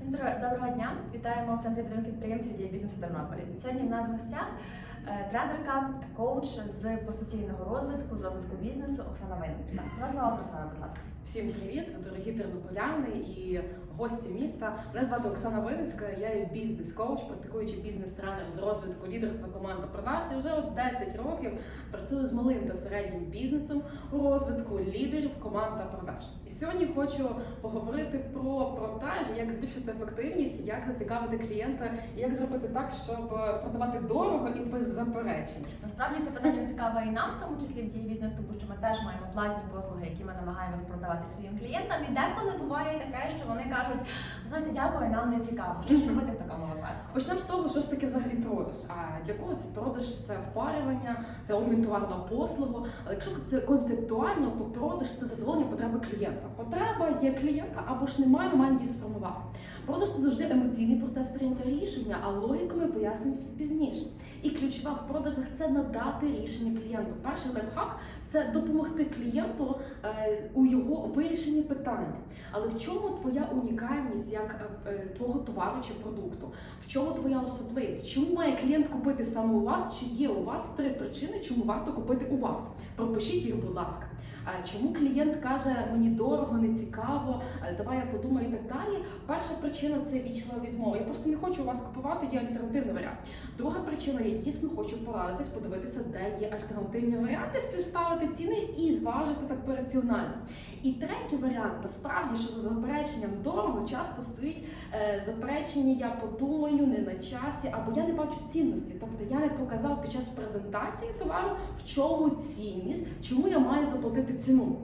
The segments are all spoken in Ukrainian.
Всім доброго дня! Вітаємо в центрі підтримки підприємців дії бізнесу Тернополі. Сьогодні в нас в гостях е, тренерка, коуч з професійного розвитку, з розвитку бізнесу Оксана Винницька. Вас слова Оксана, будь ласка. Всім привіт, дорогі тернополяни і гості міста. Мене звати Оксана Виницька, я є бізнес-коуч, практикуючий бізнес-тренер з розвитку лідерства команди продаж. І вже от 10 років працюю з малим та середнім бізнесом у розвитку лідерів команд та продаж. І сьогодні хочу поговорити про продажі, як збільшити ефективність, як зацікавити клієнта, і як зробити так, щоб продавати дорого і без заперечень. Насправді це питання цікаве і нам, в тому числі в дії бізнесу, тому що ми теж маємо платні послуги, які ми намагаємось продавати своїм клієнтам. І деколи буває таке, що вони кажуть, знаєте, дякую, нам не цікаво. Що ж робити в такому випадку? Почнемо з того, що ж таке взагалі продаж. А для когось продаж це впарювання, це обмін товарного послугу. Але якщо це концептуально, то продаж це задоволення потреби клієнта. Потреба є клієнта або ж немає, ми маємо її сформувати. Продаж це завжди емоційний процес прийняття рішення, а логіку ми пояснюємо пізніше. І ключова в продажах це надати рішення клієнту. Перший лайфхак це допомогти клієнту е, у його вирішенні питання. Але в чому твоя унікальність як е, е, твого товару чи продукту? В чому твоя особливість? Чому має клієнт купити саме у вас? Чи є у вас три причини, чому варто купити у вас? Пропишіть їх, будь ласка. Чому клієнт каже мені дорого, не цікаво, давай я подумаю і так далі. Перша причина це вічлива відмова. Я просто не хочу у вас купувати, є альтернативний варіант. Друга причина, я дійсно хочу порадитись, подивитися, де є альтернативні варіанти, співставити ціни і зважити так раціонально. І третій варіант, насправді, що за запереченням дорого часто стоїть е, заперечення, я подумаю, не на часі, або я не бачу цінності. Тобто я не показав під час презентації товару, в чому цінність, чому я маю заплатити ціну.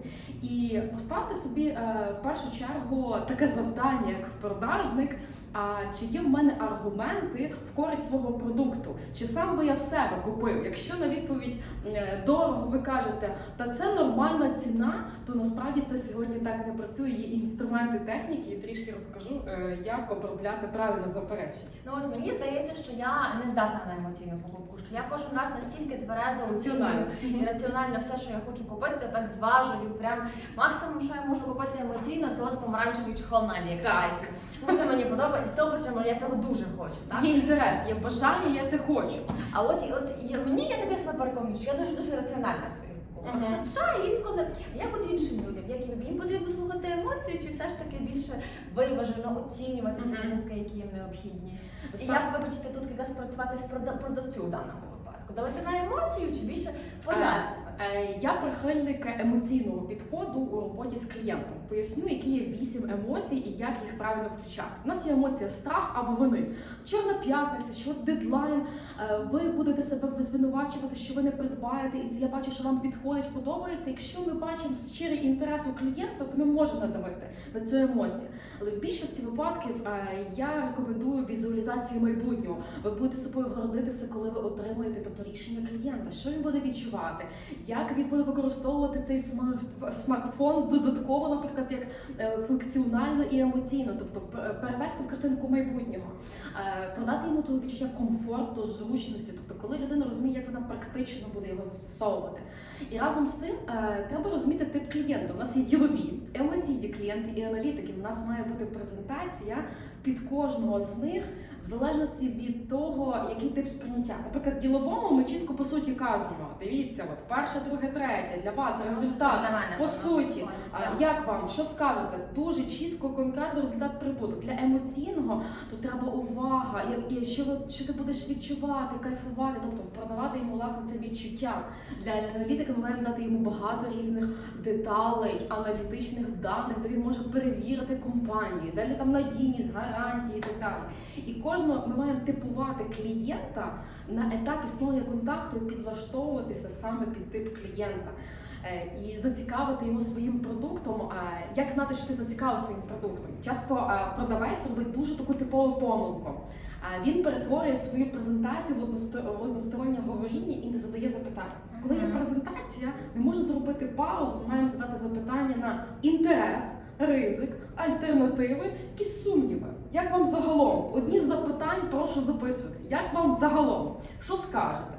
І поставте собі е, в першу чергу таке завдання, як продажник. А чи є в мене аргументи в користь свого продукту? Чи сам би я в себе купив? Якщо на відповідь е, дорого ви кажете, та це нормальна ціна, то насправді це сьогодні так не працює. Є інструменти техніки, і трішки розкажу, е, як обробляти правильно заперечення. Ну от мені здається, що я не здатна на емоційну покупку, що я кожен раз настільки тверезо оцінюю і раціонально все, що я хочу купити, так зважую. Прям максимум, що я можу купити емоційно, це от помаранчевий чехол на Аліекспресі. Ну це мені подобається. З того причому я цього дуже хочу. Так? Є інтерес, є бажання, я це хочу. А от, і- от я, мені я тебе себе переконую, що я дуже дуже раціональна в своїх покупках. Хоча інколи, а як от іншим людям, як і їм потрібно слухати емоції, чи все ж таки більше виважено оцінювати ті покупки, які їм необхідні. І як вибачте, тут якраз працювати з прода- продавцю в даному випадку? Давати на емоцію чи більше пояснювати? Е, Я прихильник емоційного підходу у роботі з клієнтом. Поясню, які є вісім емоцій і як їх правильно включати. У нас є емоція страх або вини. Чорна п'ятниця, що дедлайн. е, Ви будете себе звинувачувати, що ви не придбаєте, і я бачу, що вам підходить, подобається. Якщо ми бачимо щирий інтерес у клієнта, то ми можемо надавити на цю емоцію. Але в більшості випадків е, я рекомендую візуалізацію майбутнього. Ви будете собою гордитися, коли ви отримаєте тобто рішення клієнта, що він буде відчувати, як він буде використовувати цей смарт- смартфон додатково, наприклад, як е, функціонально і емоційно, тобто пер- перевести в картинку майбутнього, Е, продати йому це відчуття комфорту, зручності, тобто коли людина розуміє, як вона практично буде його застосовувати. І разом з тим е, треба розуміти тип клієнта. У нас є ділові, емоційні клієнти і аналітики. У нас має бути презентація під кожного з них в залежності від того, який тип сприйняття. Наприклад, діловому ми чітко по суті кажемо: дивіться, от перше, друге, третє для вас результат. По суті, як вам що скажете? Дуже чітко, конкретно результат прибуток. Для емоційного то треба увага, і, і що, що ти будеш відчувати, кайфувати, тобто продавати йому власне це відчуття. Для аналітика ми маємо дати йому багато різних деталей, аналітичних даних, де він може перевірити компанію, далі там надійність, гарантії і так далі. І кожного ми маємо типувати клієнта на етапі встановлення контакту і підлаштовуватися саме під тип клієнта. Е, І зацікавити його своїм продуктом. Як знати, що ти зацікавив своїм продуктом? Часто продавець робить дуже таку типову помилку. Він перетворює свою презентацію в односто- одностороннє говоріння і не задає запитання. Коли є презентація, ми можемо зробити паузу, ми маємо задати запитання на інтерес, ризик, альтернативи, якісь сумніви. Як вам загалом? Одні з запитань прошу записувати. Як вам загалом? Що скажете?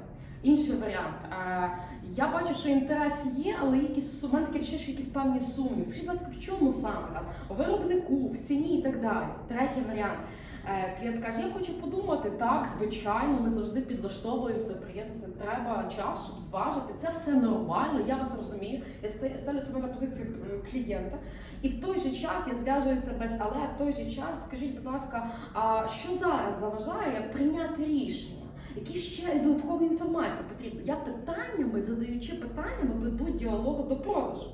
Інший варіант. Я бачу, що інтерес є, але якісь у мене таке відчуття, що якісь певні сумніви. Скажіть, будь ласка, в чому саме там? У виробнику, в ціні і так далі. Третій варіант. Е, Клієнт каже, я хочу подумати, так, звичайно, ми завжди підлаштовуємося, приєднуємося, треба час, щоб зважити. Це все нормально, я вас розумію. Я ставлю себе на позицію е, клієнта. І в той же час я зв'язуюся без але, в той же час скажіть, будь ласка, а що зараз заважає прийняти рішення? Які ще додаткові інформації потрібно? Я питаннями, задаючи питаннями, веду діалог до продажу.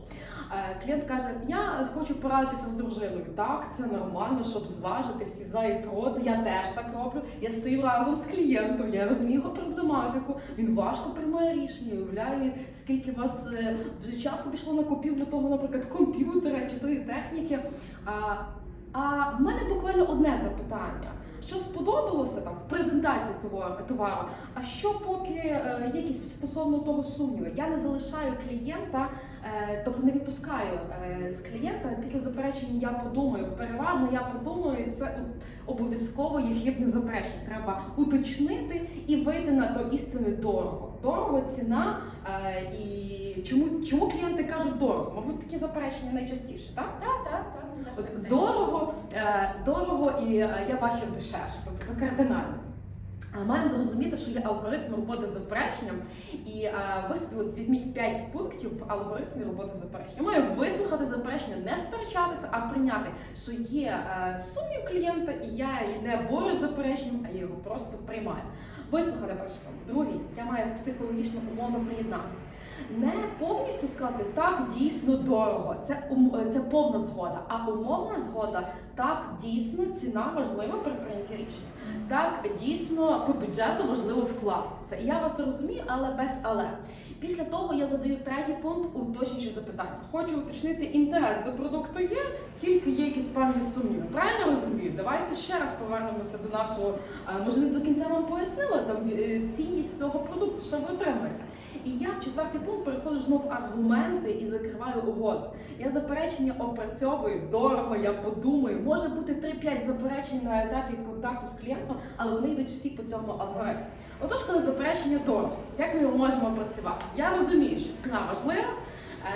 Е, Клієнт каже: Я хочу порадитися з дружиною. Так, це нормально, щоб зважити всі за і проти. Я теж так роблю. Я стою разом з клієнтом, я розумію його проблематику. Він важко приймає рішення. Уявляю, скільки у вас е, вже часу пішло на купівлю того, наприклад, комп'ютера чи тої техніки. А, а в мене буквально одне запитання. Що сподобалося там в презентації товару, а що поки е, якісь стосовно того сумніви? Я не залишаю клієнта, е, тобто не відпускаю е, з клієнта після заперечення. Я подумаю. Переважно я подумаю, і це обов'язково є хибне заперечення. Треба уточнити і вийти на до істини дорого. Дорого ціна е, і чому, чому клієнти кажуть дорого? Мабуть, такі заперечення найчастіше, так? Так, так, так. От дорого, е, дорого і е, я бачив дешевше, тобто це кардинально. Маємо зрозуміти, що є алгоритм роботи з запереченням, і е, ви собі от візьміть 5 пунктів в алгоритмі роботи з запереченням. Маю вислухати заперечення, не сперечатися, а прийняти, що є е, сумнів клієнта, і я і не борюсь з запереченням, а я його просто приймаю. Вислухати перший пункт. Другий, я маю психологічно умовно приєднатися. Не повністю сказати так, дійсно дорого. Це ум- це повна згода. А умовна згода так дійсно ціна важлива при прийнятті рішення. Так дійсно по бюджету важливо вкластися. І я вас розумію, але без але. Після того я задаю третій пункт уточнюючи запитання. Хочу уточнити інтерес до продукту є, тільки є якісь певні сумніви. Правильно розумію? Давайте ще раз повернемося до нашого. е, Може, не до кінця вам пояснила там е, цінність цього продукту, що ви отримуєте. І я в четвертий пункт переходжу знов аргументи і закриваю угоду. Я заперечення опрацьовую дорого, я подумаю. Може бути 3-5 заперечень на етапі контакту з клієнтом, але вони йдуть всі по цьому алгоритму. Отож, коли заперечення дорого, як ми його можемо опрацювати? Я розумію, що ціна важлива.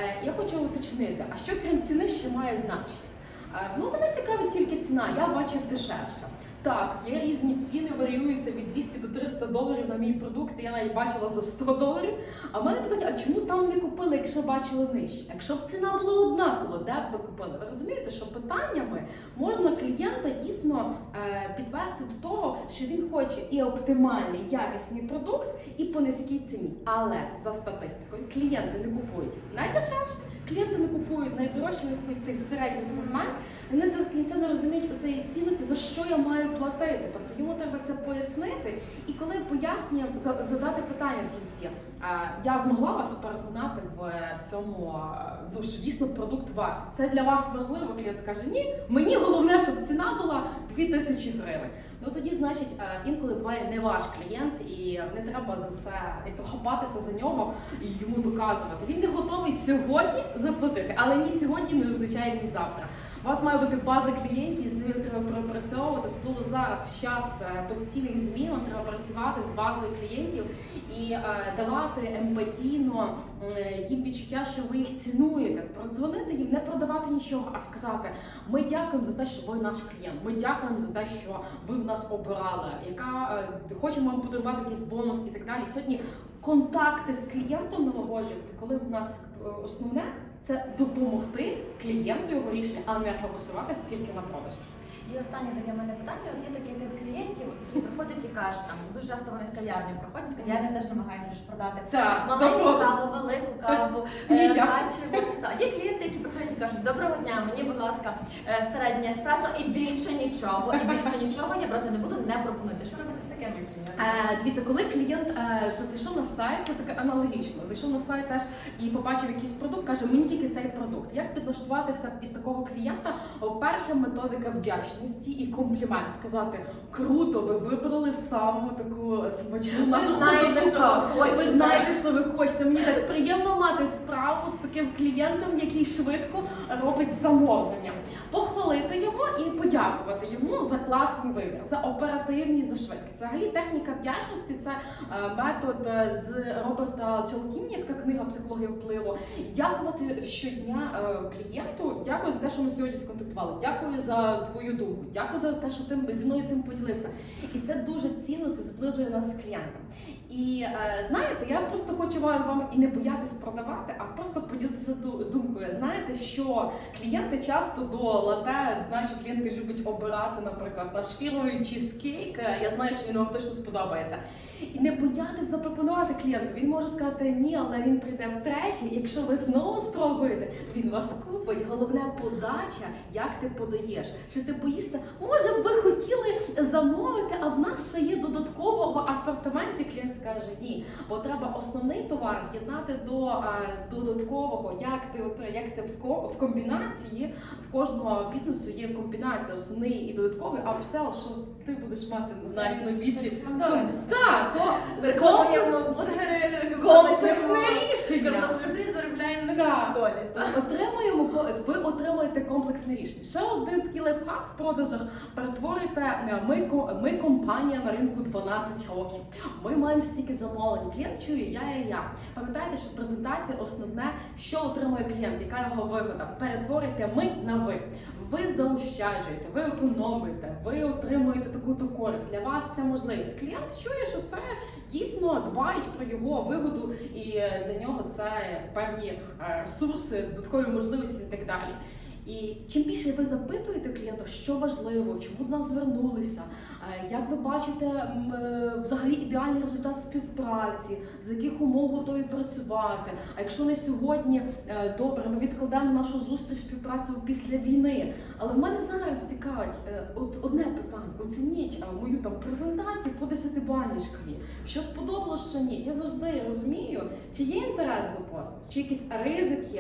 Е, Я хочу уточнити, а що крім ціни ще має значення? Е, Ну, мене цікавить тільки ціна, я бачив дешевше. Так, є різні ціни, варіюються від 200 до 300 доларів на мій продукт. Я навіть бачила за 100 доларів. А в мене питання, а чому там не купили, якщо бачили нижче? Якщо б ціна була однакова, де б ви купили? Ви розумієте, що питаннями можна клієнта дійсно е, підвести до того, що він хоче і оптимальний якісний продукт, і по низькій ціні. Але за статистикою клієнти не купують найдешевше, клієнти не купують найдорожче, не купують цей середній сегмент. Вони до кінця не розуміють оцеї цінності, за що я маю платити. Тобто йому треба це пояснити. І коли пояснює, за- задати питання в кінці. Я змогла вас переконати в цьому, ну що дійсно продукт вартий. Це для вас важливо. Клієнт каже, ні, мені головне, щоб ціна була 2000 гривень. Ну тоді, значить, інколи буває не ваш клієнт, і не треба за це хапатися за нього і йому доказувати. Він не готовий сьогодні заплатити, але ні сьогодні не означає ні завтра. Вас має бути база клієнтів, з ними треба пропрацьовувати. Особливо зараз, в час е, постійних змін, треба працювати з базою клієнтів і е, давати емпатійно е, їм відчуття, що ви їх цінуєте. Продзвонити їм, не продавати нічого, а сказати: ми дякуємо за те, що ви наш клієнт. Ми дякуємо за те, що ви в нас обрали, яка хочемо вам подарувати якийсь бонус і так далі. Сьогодні контакти з клієнтом налагоджувати, коли в нас основне це допомогти клієнту його рішення, а не фокусуватися тільки на продажі. І останнє таке в мене питання. От є кажуть, там дуже часто вони в кав'ярню приходять, кав'ярня теж намагається ж продати Так, маленьку каву, велику каву, Ні, е, дякую. Є клієнти, які приходять і кажуть, доброго дня, мені, будь ласка, е, середнє еспресо і більше нічого, і більше нічого я брати не буду, не пропонуйте. Що робити з такими клієнтами? Е, дивіться, коли клієнт е, зайшов на сайт, це таке аналогічно. Зайшов на сайт теж і побачив якийсь продукт, каже, мені тільки цей продукт. Як підлаштуватися під такого клієнта? О, Перша методика вдячності і комплімент. Сказати круто, ви вибрали саму таку смачну нашу знаєте, що ви хочете. Ви знаєте, що ви хочете. Мені так приємно мати справу з таким клієнтом, який швидко робить замовлення. Похвалити його і подякувати йому за класний вибір, за оперативність, за швидкість. Взагалі техніка вдячності це е, метод е, з Роберта Челкіні, така книга психологія впливу. Дякувати щодня е, клієнту. Дякую за те, що ми сьогодні сконтактували. Дякую за твою думку. Дякую за те, що ти зі мною цим поділився. І це дуже цінно, це зближує нас з клієнтом. І е, знаєте, я просто хочу вам і не боятись продавати, а просто поділитися ду- думкою. Знаєте, що клієнти часто до лате, наші клієнти люблять обирати, наприклад, наш фірмовий чизкейк. Е, Я знаю, що він вам точно сподобається. І не боятись запропонувати клієнту. Він може сказати ні, але він прийде втретє. Якщо ви знову спробуєте, він вас купить. Головне подача, як ти подаєш. Чи ти боїшся? Може ви хотіли замовити, а в нас ще є додатково в асортименті. Клієнт скаже ні, бо треба основний товар з'єднати до додаткового. Як ти як це в ко- в комбінації в кожного бізнесу є комбінація основний і додатковий, а апсел, що ти будеш мати значно більше. Так, комплексне рішення. Так. Отримуємо ви отримуєте комплексне рішення. Ще один такий лайфхак в продажах. Перетворюйте е, ми, ми компанія на ринку 12 років. Ми маємо стільки замовлень. Клієнт чує я, я, я. Пам'ятайте, що презентація основне, що отримує клієнт, яка його вигода. Перетворюйте ми на ви. Ви заощаджуєте, ви економите, ви отримуєте таку то користь. Для вас це можливість. Клієнт чує, що це дійсно дбають про його вигоду, і для нього це певні е, ресурси, додаткові можливості і так далі. І чим більше ви запитуєте клієнта, що важливо, чому до нас звернулися, е, як ви бачите е, взагалі ідеальний результат співпраці, з яких умов готові працювати. А якщо не сьогодні, е, добре, ми відкладемо нашу зустріч співпрацю після війни. Але в мене зараз цікавить от одне питання: оцініть мою там презентацію по десятибальній шкалі. Що сподобалось, що ні. Я завжди розумію, чи є інтерес до посту, чи якийсь ризик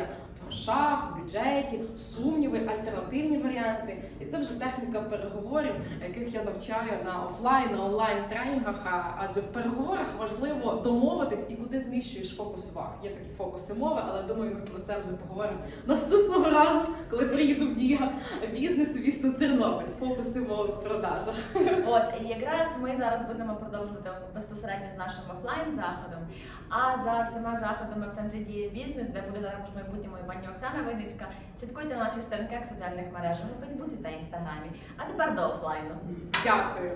в бюджеті, сумніви, альтернативні варіанти. І це вже техніка переговорів, яких я навчаю на офлайн, на онлайн тренінгах. Адже в переговорах важливо домовитись і куди зміщуєш фокус уваги. Є такі фокуси мови, але думаю, ми про це вже поговоримо наступного разу, коли приїду в Діга бізнес у місто Тернопіль. Фокуси мови в продажах. От і якраз ми зараз будемо продовжувати безпосередньо з нашим офлайн заходом. А за всіма заходами в центрі діє бізнес, де буде також майбутньому і пані Оксана Винницька. Слідкуйте на наших сторінках соціальних мережах у Фейсбуці та Інстаграмі. А тепер до офлайну. Дякую.